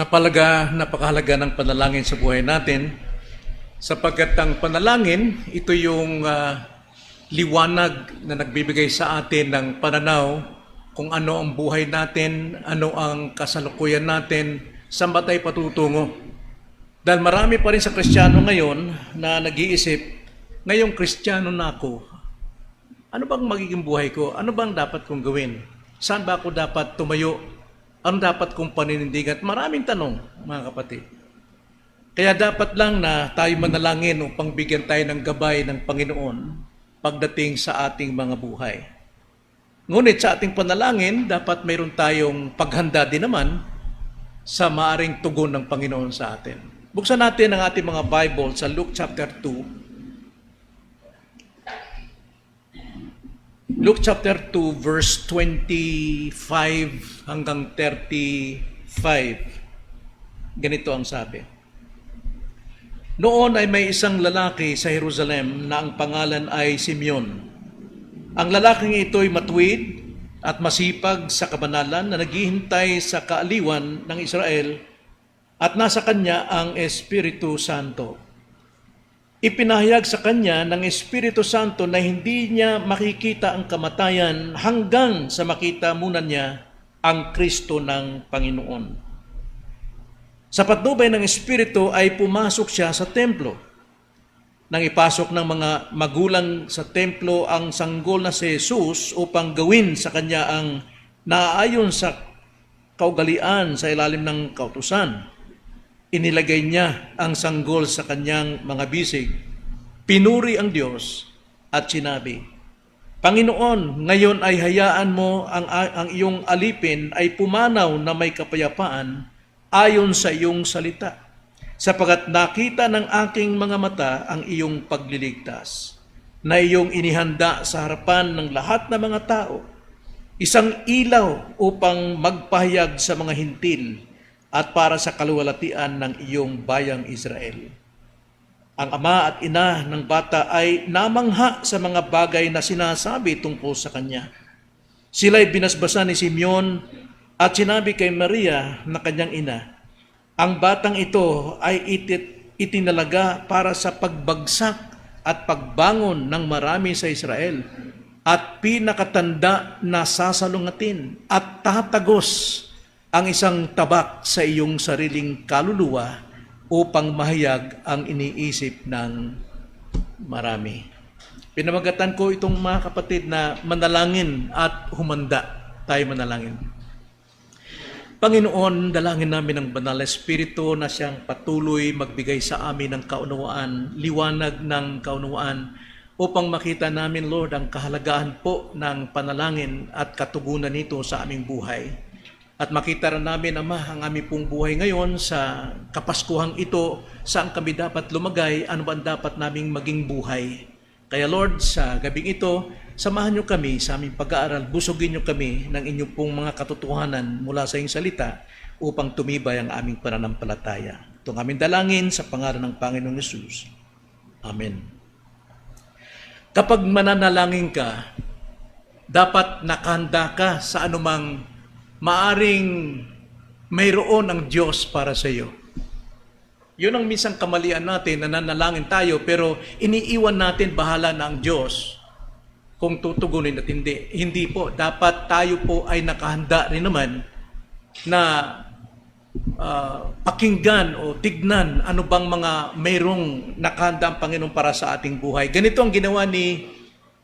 Napalaga, napakahalaga ng panalangin sa buhay natin sapagkat ang panalangin, ito yung ah, liwanag na nagbibigay sa atin ng pananaw kung ano ang buhay natin, ano ang kasalukuyan natin, saan ba tayo patutungo. Dahil marami pa rin sa Kristiyano ngayon na nag-iisip, ngayong Kristiyano na ako, ano bang magiging buhay ko? Ano bang dapat kong gawin? Saan ba ako dapat tumayo? Ano dapat kong paninindigan? Maraming tanong, mga kapatid. Kaya dapat lang na tayo manalangin upang bigyan tayo ng gabay ng Panginoon pagdating sa ating mga buhay. Ngunit sa ating panalangin, dapat mayroon tayong paghanda din naman sa maaring tugon ng Panginoon sa atin. Buksan natin ang ating mga Bible sa Luke chapter 2. Luke chapter 2 verse 25 hanggang 35. Ganito ang sabi. Noon ay may isang lalaki sa Jerusalem na ang pangalan ay Simeon. Ang lalaking ito ay matuwid at masipag sa kabanalan na naghihintay sa kaaliwan ng Israel at nasa kanya ang Espiritu Santo. Ipinahayag sa kanya ng Espiritu Santo na hindi niya makikita ang kamatayan hanggang sa makita muna niya ang Kristo ng Panginoon. Sa patnubay ng Espiritu ay pumasok siya sa templo. Nang ipasok ng mga magulang sa templo ang sanggol na si Jesus upang gawin sa kanya ang naaayon sa kaugalian sa ilalim ng kautusan, inilagay niya ang sanggol sa kanyang mga bisig, pinuri ang Diyos at sinabi, Panginoon, ngayon ay hayaan mo ang, ang iyong alipin ay pumanaw na may kapayapaan ayon sa iyong salita, sapagat nakita ng aking mga mata ang iyong pagliligtas, na iyong inihanda sa harapan ng lahat ng mga tao, isang ilaw upang magpahayag sa mga hintil at para sa kaluwalhatian ng iyong bayang Israel. Ang ama at ina ng bata ay namangha sa mga bagay na sinasabi tungkol sa kanya. Sila'y binasbasan ni Simeon at sinabi kay Maria na kanyang ina, ang batang ito ay itit, itinalaga para sa pagbagsak at pagbangon ng marami sa Israel at pinakatanda na sasalungatin at tatagos ang isang tabak sa iyong sariling kaluluwa upang mahayag ang iniisip ng marami. Pinamagatan ko itong mga kapatid na manalangin at humanda tayo manalangin. Panginoon, dalangin namin ang banal na Espiritu na siyang patuloy magbigay sa amin ng kaunawaan, liwanag ng kaunawaan, upang makita namin, Lord, ang kahalagahan po ng panalangin at katugunan nito sa aming buhay. At makita rin namin, Ama, ang aming pong buhay ngayon sa kapaskuhang ito, saan kami dapat lumagay, ano ba ang dapat naming maging buhay. Kaya Lord, sa gabing ito, samahan niyo kami sa aming pag-aaral, busugin niyo kami ng inyong pong mga katotohanan mula sa iyong salita upang tumibay ang aming pananampalataya. Itong aming dalangin sa pangalan ng Panginoong Yesus. Amen. Kapag mananalangin ka, dapat nakahanda ka sa anumang maaring mayroon ang Diyos para sa iyo. Yun ang minsan kamalian natin, nananalangin tayo, pero iniiwan natin bahala na ang Diyos kung tutugunin at hindi. Hindi po. Dapat tayo po ay nakahanda rin naman na uh, pakinggan o tignan ano bang mga mayroong nakahanda ang Panginoon para sa ating buhay. Ganito ang ginawa ni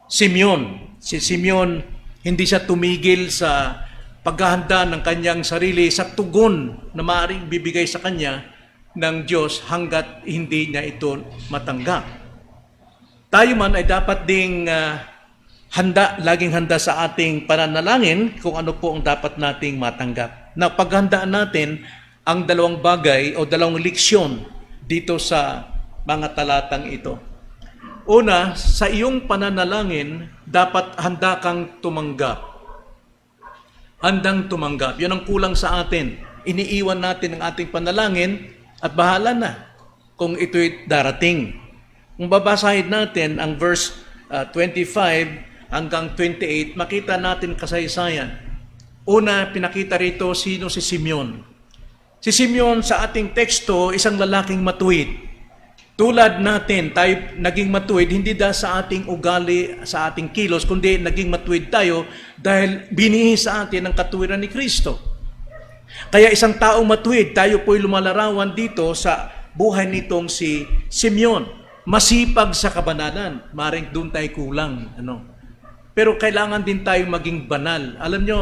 Simeon. Si Simeon, hindi siya tumigil sa paghahanda ng kanyang sarili sa tugon na maaaring bibigay sa kanya ng Diyos hanggat hindi niya ito matanggap. Tayo man ay dapat ding uh, handa, laging handa sa ating pananalangin kung ano po ang dapat nating matanggap. Na paghandaan natin ang dalawang bagay o dalawang leksyon dito sa mga talatang ito. Una, sa iyong pananalangin, dapat handa kang tumanggap. Handang tumanggap. Yan ang kulang sa atin. Iniiwan natin ang ating panalangin at bahala na kung ito'y darating. Kung babasahin natin ang verse uh, 25 hanggang 28, makita natin kasaysayan. Una, pinakita rito sino si Simeon. Si Simeon sa ating teksto, isang lalaking matuwid. Tulad natin, tayo naging matuwid, hindi dahil sa ating ugali, sa ating kilos, kundi naging matuwid tayo dahil binihi sa atin ang katuwiran ni Kristo. Kaya isang taong matuwid, tayo po'y lumalarawan dito sa buhay nitong si Simeon. Masipag sa kabanalan. Maring doon tayo kulang. Ano? Pero kailangan din tayo maging banal. Alam nyo,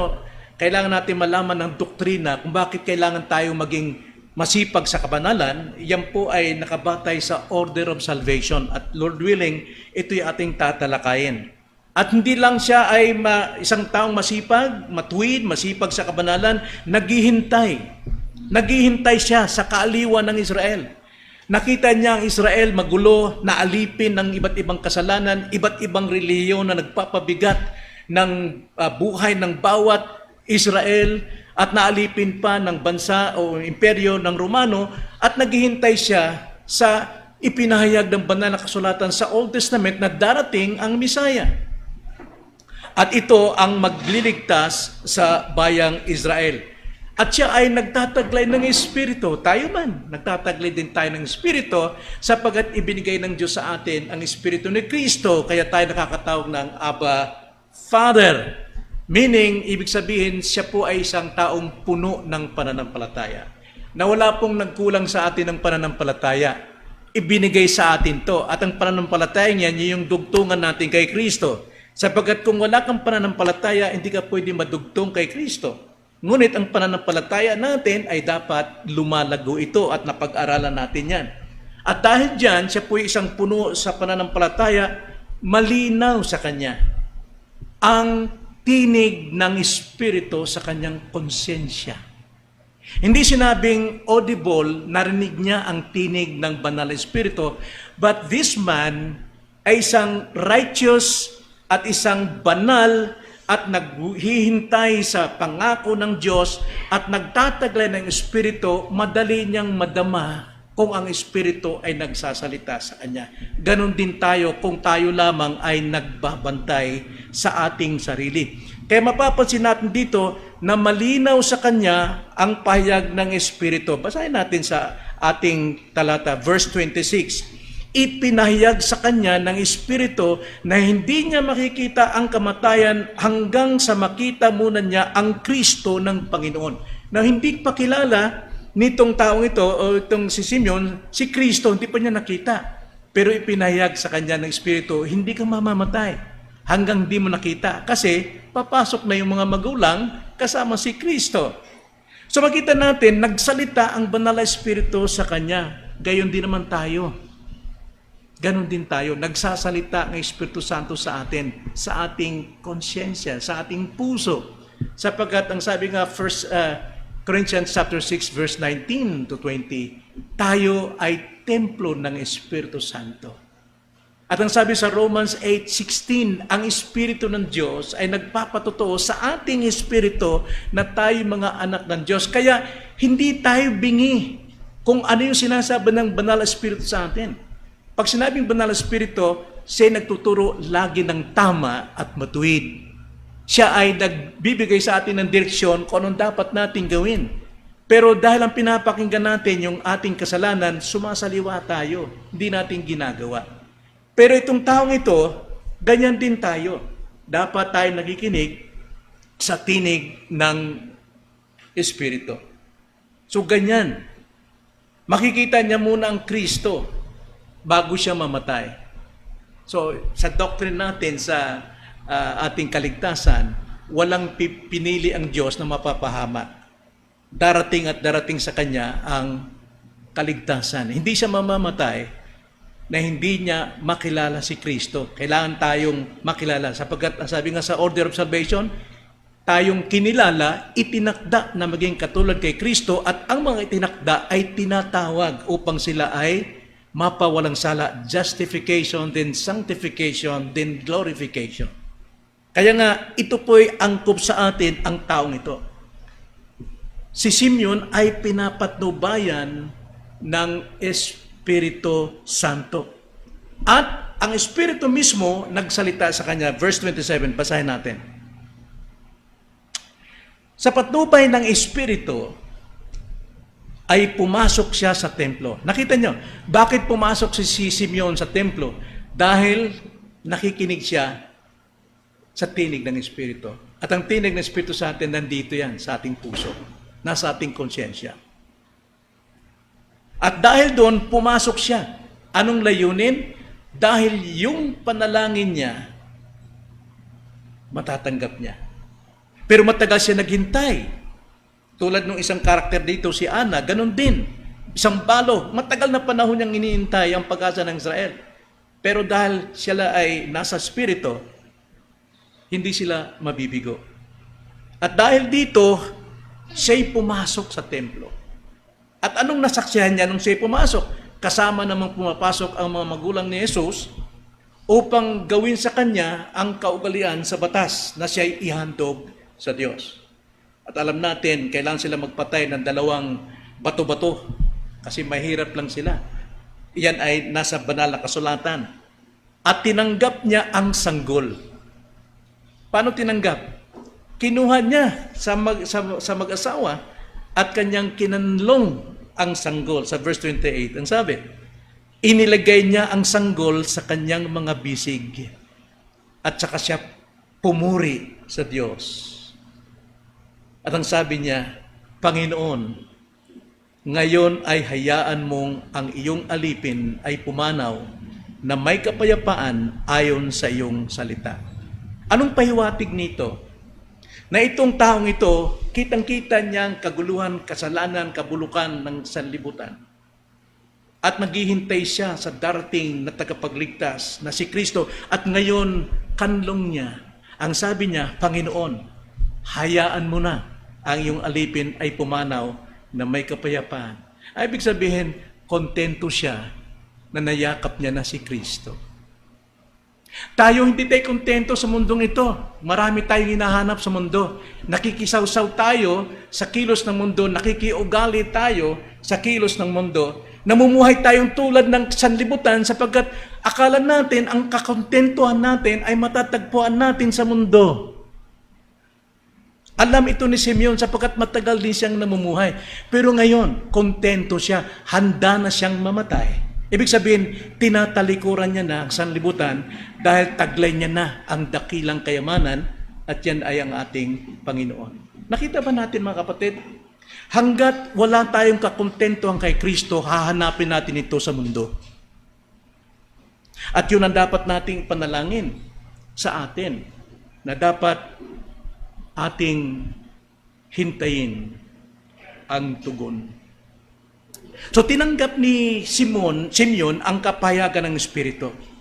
kailangan natin malaman ng doktrina kung bakit kailangan tayo maging masipag sa kabanalan. Yan po ay nakabatay sa order of salvation. At Lord willing, ito'y ating tatalakayin. At hindi lang siya ay ma, isang taong masipag, matuwid, masipag sa kabanalan, naghihintay. Naghihintay siya sa kaaliwan ng Israel. Nakita niya ang Israel magulo, naalipin ng iba't ibang kasalanan, iba't ibang reliyon na nagpapabigat ng ah, buhay ng bawat Israel at naalipin pa ng bansa o imperyo ng Romano at naghihintay siya sa ipinahayag ng banal na kasulatan sa Old Testament na darating ang Misaya. At ito ang magliligtas sa bayang Israel. At siya ay nagtataglay ng Espiritu. Tayo man, nagtataglay din tayo ng Espiritu sapagat ibinigay ng Diyos sa atin ang Espiritu ni Kristo. Kaya tayo nakakatawag ng Abba Father. Meaning, ibig sabihin, siya po ay isang taong puno ng pananampalataya. Na wala pong nagkulang sa atin ng pananampalataya. Ibinigay sa atin to. At ang pananampalataya niyan, yun yung dugtungan natin kay Kristo. Sapagkat kung wala kang pananampalataya, hindi ka pwede madugtong kay Kristo. Ngunit ang pananampalataya natin ay dapat lumalago ito at napag-aralan natin yan. At dahil dyan, siya po isang puno sa pananampalataya, malinaw sa kanya ang tinig ng Espiritu sa kanyang konsensya. Hindi sinabing audible, narinig niya ang tinig ng banal na Espiritu, but this man ay isang righteous at isang banal at naghihintay sa pangako ng Diyos at nagtataglay ng Espiritu, madali niyang madama kung ang Espiritu ay nagsasalita sa Kanya. Ganon din tayo kung tayo lamang ay nagbabantay sa ating sarili. Kaya mapapansin natin dito na malinaw sa Kanya ang pahayag ng Espiritu. Basahin natin sa ating talata, verse 26 ipinahayag sa kanya ng Espiritu na hindi niya makikita ang kamatayan hanggang sa makita muna niya ang Kristo ng Panginoon. Na hindi pa kilala nitong taong ito o itong si Simeon, si Kristo, hindi pa niya nakita. Pero ipinahayag sa kanya ng Espiritu, hindi ka mamamatay hanggang di mo nakita. Kasi papasok na yung mga magulang kasama si Kristo. So makita natin, nagsalita ang banal na Espiritu sa kanya. Gayon din naman tayo. Ganon din tayo, nagsasalita ng Espiritu Santo sa atin, sa ating konsyensya, sa ating puso. Sapagkat ang sabi nga, 1 uh, Corinthians chapter 6 verse 19 to 20, tayo ay templo ng Espiritu Santo. At ang sabi sa Romans 8:16, ang Espiritu ng Diyos ay nagpapatotoo sa ating espiritu na tayo mga anak ng Diyos. Kaya hindi tayo bingi kung ano yung sinasabi ng banal na Espiritu sa atin. Pag sinabing banal na Espiritu, siya nagtuturo lagi ng tama at matuwid. Siya ay nagbibigay sa atin ng direksyon kung anong dapat natin gawin. Pero dahil ang pinapakinggan natin yung ating kasalanan, sumasaliwa tayo. Hindi natin ginagawa. Pero itong taong ito, ganyan din tayo. Dapat tayo nagikinig sa tinig ng Espiritu. So ganyan. Makikita niya muna ang Kristo bago siya mamatay. So, sa doctrine natin, sa uh, ating kaligtasan, walang pinili ang Diyos na mapapahama. Darating at darating sa Kanya ang kaligtasan. Hindi siya mamamatay na hindi niya makilala si Kristo. Kailangan tayong makilala. Sapagkat sabi nga sa order of salvation, tayong kinilala, itinakda na maging katulad kay Kristo at ang mga itinakda ay tinatawag upang sila ay mapawalang sala, justification, then sanctification, then glorification. Kaya nga, ito po'y angkop sa atin ang taong ito. Si Simeon ay pinapatnubayan ng Espiritu Santo. At ang Espiritu mismo nagsalita sa kanya. Verse 27, basahin natin. Sa patnubay ng Espiritu, ay pumasok siya sa templo. Nakita nyo, bakit pumasok si, si Simeon sa templo? Dahil nakikinig siya sa tinig ng Espiritu. At ang tinig ng Espiritu sa atin, nandito yan, sa ating puso. Nasa ating konsyensya. At dahil doon, pumasok siya. Anong layunin? Dahil yung panalangin niya, matatanggap niya. Pero matagal siya naghintay. Tulad ng isang karakter dito, si Ana, ganun din. Isang balo, matagal na panahon niyang iniintay ang pag-asa ng Israel. Pero dahil sila ay nasa spirito, hindi sila mabibigo. At dahil dito, siya'y pumasok sa templo. At anong nasaksihan niya nung siya'y pumasok? Kasama namang pumapasok ang mga magulang ni Jesus upang gawin sa kanya ang kaugalian sa batas na siya'y ihandog sa Diyos. At alam natin, kailangan sila magpatay ng dalawang bato-bato kasi mahirap lang sila. Iyan ay nasa banal na kasulatan. At tinanggap niya ang sanggol. Paano tinanggap? Kinuha niya sa, mag, sa, sa mag-asawa at kanyang kinanlong ang sanggol sa verse 28. Ang sabi, inilagay niya ang sanggol sa kanyang mga bisig at saka siya pumuri sa Diyos. At ang sabi niya, Panginoon, ngayon ay hayaan mong ang iyong alipin ay pumanaw na may kapayapaan ayon sa iyong salita. Anong pahiwatig nito? Na itong taong ito, kitang-kita niya ang kaguluhan, kasalanan, kabulukan ng sanlibutan. At naghihintay siya sa darating na tagapagligtas na si Kristo. At ngayon, kanlong niya. Ang sabi niya, Panginoon, hayaan mo na ang iyong alipin ay pumanaw na may kapayapaan. Ay, ibig sabihin, kontento siya na nayakap niya na si Kristo. Tayo hindi tayo kontento sa mundong ito. Marami tayong hinahanap sa mundo. Nakikisawsaw tayo sa kilos ng mundo, nakikiugali tayo sa kilos ng mundo. Namumuhay tayong tulad ng sanlibutan sapagkat akala natin ang kakontentuhan natin ay matatagpuan natin sa mundo. Alam ito ni Simeon sapagkat matagal din siyang namumuhay. Pero ngayon, kontento siya, handa na siyang mamatay. Ibig sabihin, tinatalikuran niya na ang sanlibutan dahil taglay niya na ang dakilang kayamanan at yan ay ang ating Panginoon. Nakita ba natin mga kapatid? Hanggat wala tayong kakontentohan kay Kristo, hahanapin natin ito sa mundo. At yun ang dapat nating panalangin sa atin na dapat ating hintayin ang tugon. So tinanggap ni Simon, Simeon ang kapayagan ng Espiritu.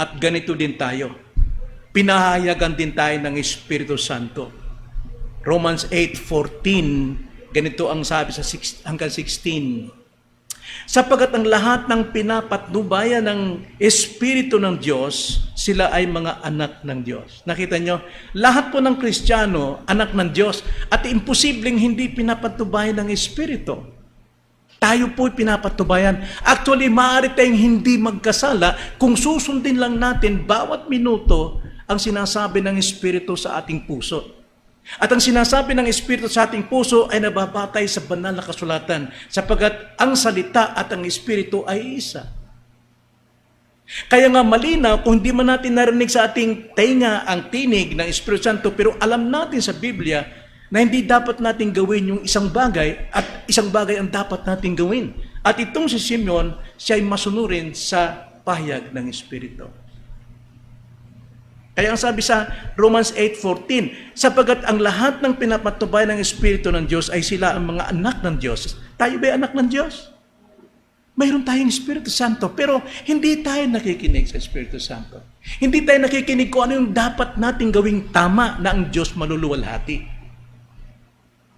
At ganito din tayo. Pinahayagan din tayo ng Espiritu Santo. Romans 8:14 ganito ang sabi sa 6, hanggang 16. Sapagat ang lahat ng pinapatnubayan ng Espiritu ng Diyos, sila ay mga anak ng Diyos. Nakita nyo? Lahat po ng Kristiyano, anak ng Diyos, at imposibleng hindi pinapatnubayan ng Espiritu. Tayo po pinapatubayan. Actually, maaari tayong hindi magkasala kung susundin lang natin bawat minuto ang sinasabi ng Espiritu sa ating puso. At ang sinasabi ng Espiritu sa ating puso ay nababatay sa banal na kasulatan sapagkat ang salita at ang Espiritu ay isa. Kaya nga malinaw kung hindi man natin narinig sa ating tenga ang tinig ng Espiritu Santo pero alam natin sa Biblia na hindi dapat natin gawin yung isang bagay at isang bagay ang dapat natin gawin. At itong si Simeon, siya ay masunurin sa pahayag ng Espiritu. Kaya ang sabi sa Romans 8.14, sapagat ang lahat ng pinapatubay ng Espiritu ng Diyos ay sila ang mga anak ng Diyos. Tayo ba anak ng Diyos? Mayroon tayong Espiritu Santo, pero hindi tayo nakikinig sa Espiritu Santo. Hindi tayo nakikinig kung ano yung dapat nating gawing tama na ang Diyos maluluwalhati.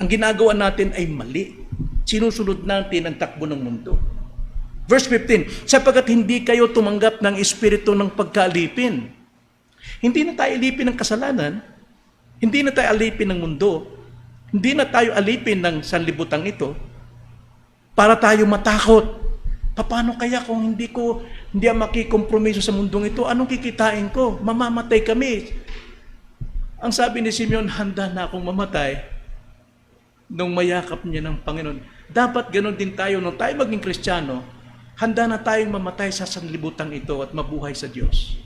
Ang ginagawa natin ay mali. Sinusunod natin ang takbo ng mundo. Verse 15, sapagat hindi kayo tumanggap ng Espiritu ng pagkaalipin, hindi na tayo alipin ng kasalanan, hindi na tayo alipin ng mundo, hindi na tayo alipin ng sanlibutan ito, para tayo matakot. Paano kaya kung hindi ko, hindi ako makikompromiso sa mundong ito, anong kikitain ko? Mamamatay kami. Ang sabi ni Simeon, handa na akong mamatay nung mayakap niya ng Panginoon. Dapat ganun din tayo, nung tayo maging Kristiyano, handa na tayong mamatay sa sanlibutan ito at mabuhay sa Diyos.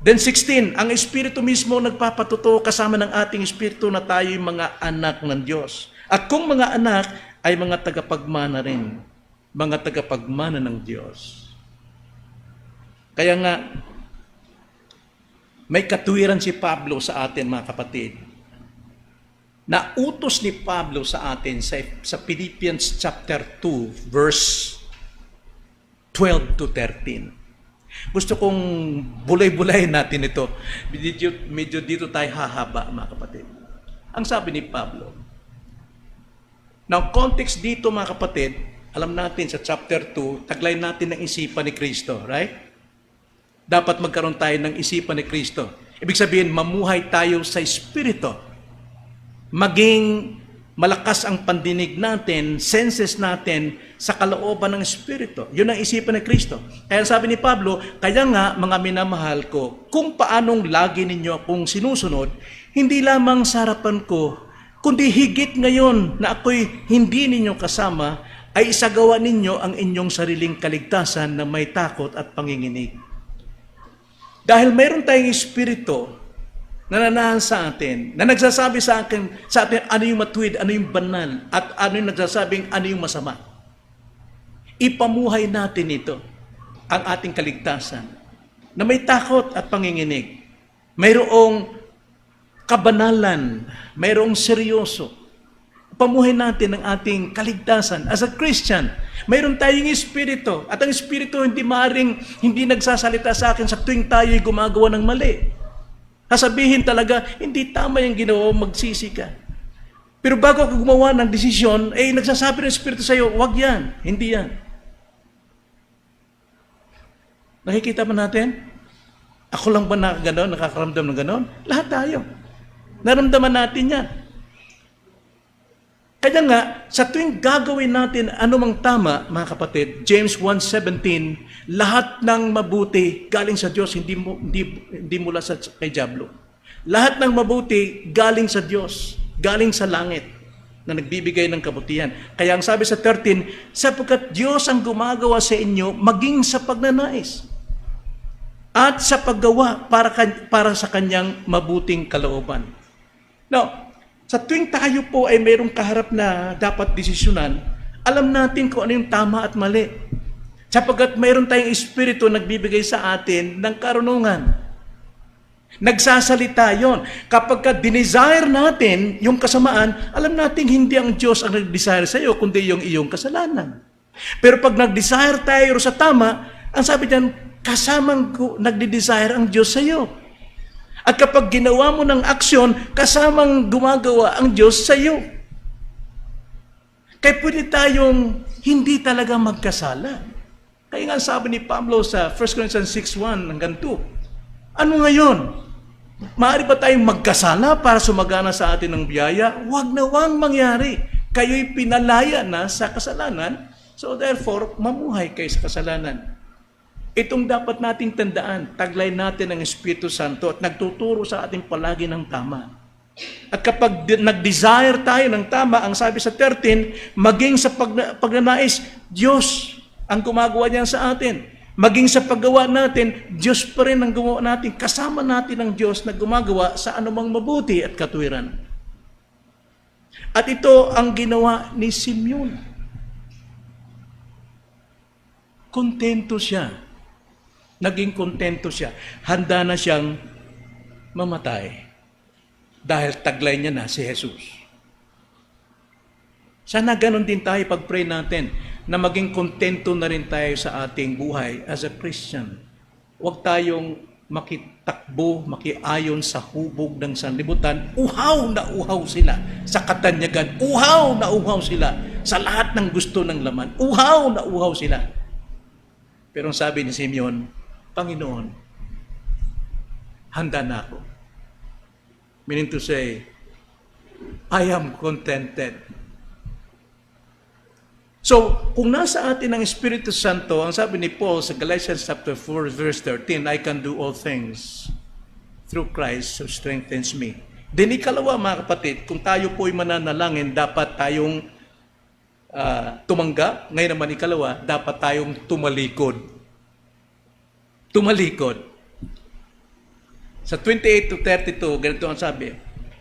Then 16, ang Espiritu mismo nagpapatuto kasama ng ating Espiritu na tayo yung mga anak ng Diyos. At kung mga anak ay mga tagapagmana rin, mga tagapagmana ng Diyos. Kaya nga, may katuwiran si Pablo sa atin mga kapatid. Na utos ni Pablo sa atin sa, sa Philippians chapter 2 verse 12 to 13. Gusto kong bulay-bulay natin ito. Medyo, medyo dito tayo hahaba mga kapatid. Ang sabi ni Pablo. Now, context dito mga kapatid, alam natin sa chapter 2, taglay natin ng isipan ni Kristo, right? dapat magkaroon tayo ng isipan ni Kristo. Ibig sabihin, mamuhay tayo sa Espiritu. Maging malakas ang pandinig natin, senses natin sa kalooban ng Espiritu. Yun ang isipan ni Kristo. Kaya sabi ni Pablo, kaya nga mga minamahal ko, kung paanong lagi ninyo akong sinusunod, hindi lamang sa harapan ko, kundi higit ngayon na ako'y hindi ninyo kasama, ay isagawa ninyo ang inyong sariling kaligtasan na may takot at panginginig. Dahil mayroon tayong espiritu na nanahan sa atin, na nagsasabi sa akin, sa atin ano yung matuwid, ano yung banal, at ano yung nagsasabing ano yung masama. Ipamuhay natin ito, ang ating kaligtasan, na may takot at panginginig. Mayroong kabanalan, mayroong seryoso. Pamuhay natin ang ating kaligtasan as a Christian. Mayroon tayong espiritu. At ang espiritu hindi maring hindi nagsasalita sa akin sa tuwing tayo'y gumagawa ng mali. Sasabihin talaga, hindi tama yung ginawa, magsisi ka. Pero bago ka gumawa ng desisyon, eh nagsasabi ng espiritu sa iyo, wag yan, hindi yan. Nakikita ba natin? Ako lang ba na gano'n, nakakaramdam ng gano'n? Lahat tayo. Naramdaman natin yan. Kaya nga, sa tuwing gagawin natin anumang tama, mga kapatid, James 1.17, lahat ng mabuti galing sa Diyos, hindi, mo, hindi, hindi mula sa kay Diablo. Lahat ng mabuti galing sa Diyos, galing sa langit, na nagbibigay ng kabutihan. Kaya ang sabi sa 13, sapagkat Diyos ang gumagawa sa inyo maging sa pagnanais at sa paggawa para, para sa kanyang mabuting kalooban. Now, sa tuwing tayo po ay mayroong kaharap na dapat desisyonan, alam natin kung ano yung tama at mali. Sapagkat mayroon tayong espiritu nagbibigay sa atin ng karunungan. Nagsasalita yon. Kapag ka dinesire natin yung kasamaan, alam natin hindi ang Diyos ang nag-desire sa iyo, kundi yung iyong kasalanan. Pero pag nag-desire tayo sa tama, ang sabi diyan, kasamang nagde-desire ang Diyos sa iyo. At kapag ginawa mo ng aksyon, kasamang gumagawa ang Diyos sa iyo. Kaya pwede tayong hindi talaga magkasala. Kaya nga sabi ni Pablo sa 1 Corinthians 6.1 hanggang 2, ano ngayon? Maaari ba tayong magkasala para sumagana sa atin ng biyaya? Huwag na wang mangyari. Kayo'y pinalaya na sa kasalanan, so therefore, mamuhay kayo sa kasalanan. Itong dapat nating tandaan, taglay natin ang Espiritu Santo at nagtuturo sa ating palagi ng tama. At kapag nag-desire tayo ng tama, ang sabi sa 13, maging sa pagna- pagnanais, Diyos ang gumagawa niyan sa atin. Maging sa paggawa natin, Diyos pa rin ang gumawa natin. Kasama natin ang Diyos na gumagawa sa anumang mabuti at katuwiran. At ito ang ginawa ni Simeon. Kontento siya. Naging kontento siya. Handa na siyang mamatay dahil taglay niya na si Jesus. Sana ganon din tayo pag-pray natin na maging kontento na rin tayo sa ating buhay as a Christian. Huwag tayong makitakbo, makiayon sa hubog ng sanlibutan. Uhaw na uhaw sila sa katanyagan. Uhaw na uhaw sila sa lahat ng gusto ng laman. Uhaw na uhaw sila. Pero ang sabi ni Simeon, Panginoon, handa na ako. Meaning to say, I am contented. So, kung nasa atin ang Espiritu Santo, ang sabi ni Paul sa Galatians chapter 4 verse 13, I can do all things through Christ who strengthens me. Then ikalawa mga kapatid, kung tayo po'y mananalangin, dapat tayong ah, tumanggap. Ngayon naman ikalawa, dapat tayong tumalikod. Tumalikod. Sa 28 to 32, ganito ang sabi,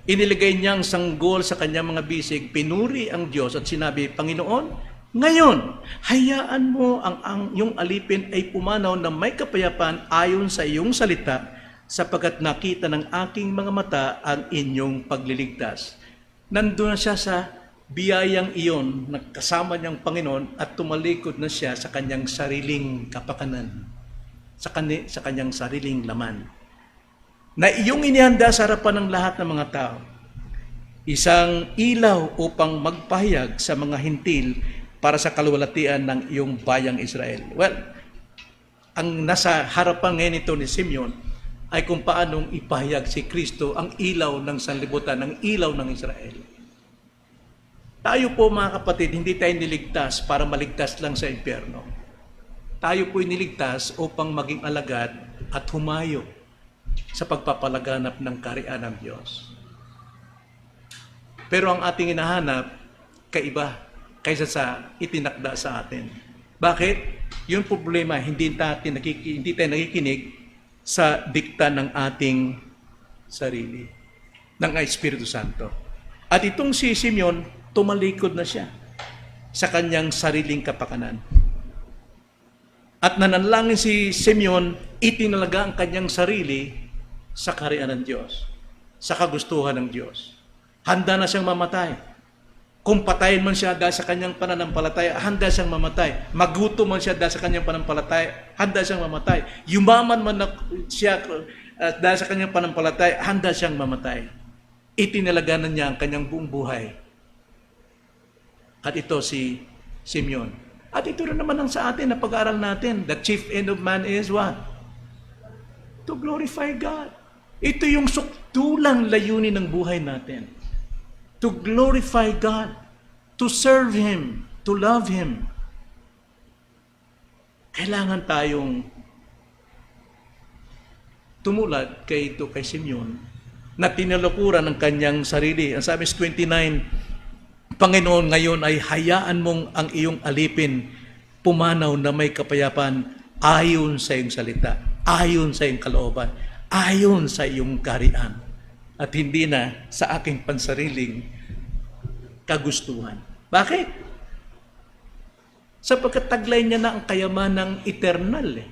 Iniligay niyang sanggol sa kanyang mga bisig, pinuri ang Diyos at sinabi, Panginoon, ngayon, hayaan mo ang, ang yung alipin ay pumanaw na may kapayapaan ayon sa iyong salita, sapagkat nakita ng aking mga mata ang inyong pagliligtas. Nandun na siya sa biyayang iyon, nagkasama niyang Panginoon at tumalikod na siya sa kanyang sariling kapakanan, sa, kani, sa kanyang sariling laman na iyong inihanda sa harapan ng lahat ng mga tao. Isang ilaw upang magpahayag sa mga hintil para sa kaluwalhatian ng iyong bayang Israel. Well, ang nasa harapan ngayon ito ni Simeon ay kung paanong ipahayag si Kristo ang ilaw ng sanlibutan, ang ilaw ng Israel. Tayo po mga kapatid, hindi tayo niligtas para maligtas lang sa impyerno. Tayo po'y niligtas upang maging alagad at humayo sa pagpapalaganap ng karian ng Diyos. Pero ang ating hinahanap, kaiba kaysa sa itinakda sa atin. Bakit? Yung problema, hindi, natin nakiki, hindi tayo nakikinig sa dikta ng ating sarili, ng Espiritu Santo. At itong si Simeon, tumalikod na siya sa kanyang sariling kapakanan. At nanalangin si Simeon, itinalaga ang kanyang sarili sa karian ng Diyos, sa kagustuhan ng Diyos. Handa na siyang mamatay. Kung patayin man siya dahil sa kanyang pananampalataya, handa siyang mamatay. Magutom man siya dahil sa kanyang pananampalataya, handa siyang mamatay. Yumaman man siya uh, dahil sa kanyang pananampalataya, handa siyang mamatay. Itinalaga na niya ang kanyang buong buhay. At ito si Simeon. At ito rin naman ang sa atin na pag-aaral natin. The chief end of man is what? To glorify God. Ito yung sukdulang layunin ng buhay natin. To glorify God. To serve Him. To love Him. Kailangan tayong tumulad kay ito kay Simeon na tinalukuran ng kanyang sarili. Ang sabi sa 29, Panginoon, ngayon ay hayaan mong ang iyong alipin pumanaw na may kapayapaan ayon sa iyong salita, ayon sa iyong kalooban, ayon sa iyong karian, at hindi na sa aking pansariling kagustuhan. Bakit? Sapagkat taglay niya na ang kayamanang eternal. Eh.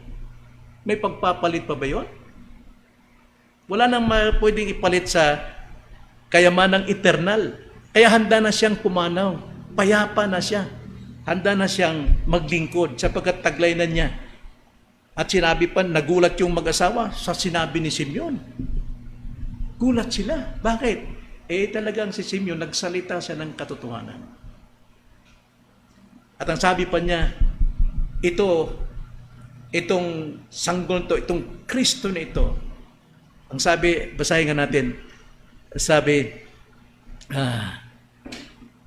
May pagpapalit pa ba yun? Wala nang pwedeng ipalit sa kayamanang eternal. Kaya handa na siyang pumanaw. Payapa na siya. Handa na siyang maglingkod sapagkat taglay na niya. At sinabi pa, nagulat yung mag-asawa sa sinabi ni Simeon. Gulat sila. Bakit? Eh talagang si Simeon nagsalita siya ng katotohanan. At ang sabi pa niya, ito, itong sanggol to, itong Kristo na ito, ang sabi, basahin nga natin, sabi, ah,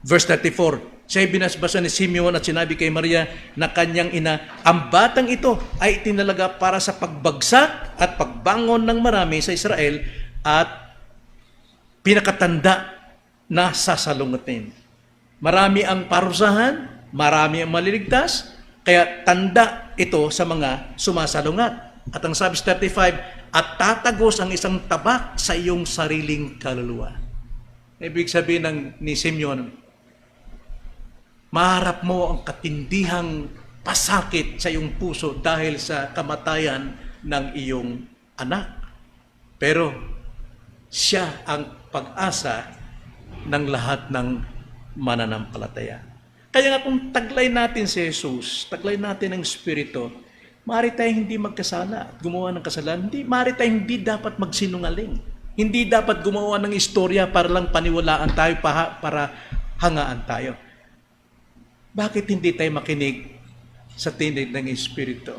verse 34, siya'y binasbasa ni Simeon at sinabi kay Maria na kanyang ina, ang batang ito ay itinalaga para sa pagbagsak at pagbangon ng marami sa Israel at pinakatanda na sasalungatin. Marami ang parusahan, marami ang maliligtas, kaya tanda ito sa mga sumasalungat. At ang sabi sa 35, at tatagos ang isang tabak sa iyong sariling kaluluwa. Ibig sabihin ng ni Simeon, maharap mo ang katindihang pasakit sa iyong puso dahil sa kamatayan ng iyong anak. Pero siya ang pag-asa ng lahat ng mananampalataya. Kaya nga kung taglay natin si Jesus, taglay natin ang Espiritu, maaari tayong hindi magkasala at gumawa ng kasalanan. Hindi, maaari tayong hindi dapat magsinungaling. Hindi dapat gumawa ng istorya para lang paniwalaan tayo, para, para hangaan tayo. Bakit hindi tayo makinig sa tinig ng Espiritu?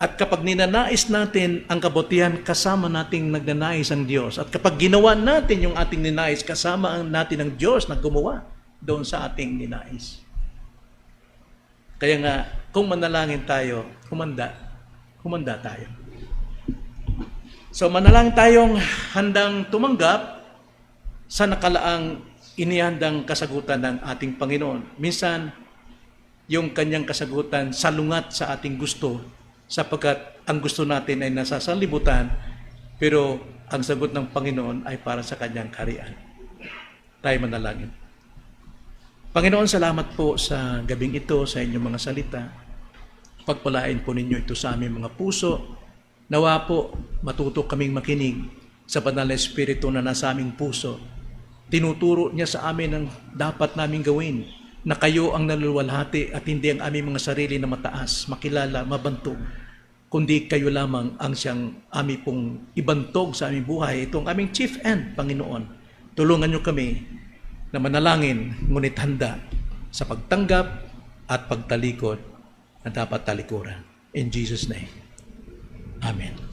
At kapag ninanais natin ang kabutihan, kasama nating nagnanais ang Diyos. At kapag ginawa natin yung ating ninais, kasama natin ang Diyos na gumawa doon sa ating ninais. Kaya nga, kung manalangin tayo, humanda, humanda tayo. So manalangin tayong handang tumanggap sa nakalaang inihandang kasagutan ng ating Panginoon. Minsan, yung kanyang kasagutan salungat sa ating gusto sapagkat ang gusto natin ay nasa sanlibutan pero ang sagot ng Panginoon ay para sa kanyang karian. Tayo manalangin. Panginoon, salamat po sa gabing ito, sa inyong mga salita. Pagpalain po ninyo ito sa aming mga puso. Nawa po, matuto kaming makinig sa banal na Espiritu na nasa aming puso. Tinuturo niya sa amin ang dapat naming gawin na kayo ang naluluwalhati at hindi ang aming mga sarili na mataas, makilala, mabantog, kundi kayo lamang ang siyang aming pong ibantog sa aming buhay. Itong aming chief end, Panginoon. Tulungan niyo kami na manalangin, ngunit handa sa pagtanggap at pagtalikod na dapat talikuran. In Jesus' name. Amen.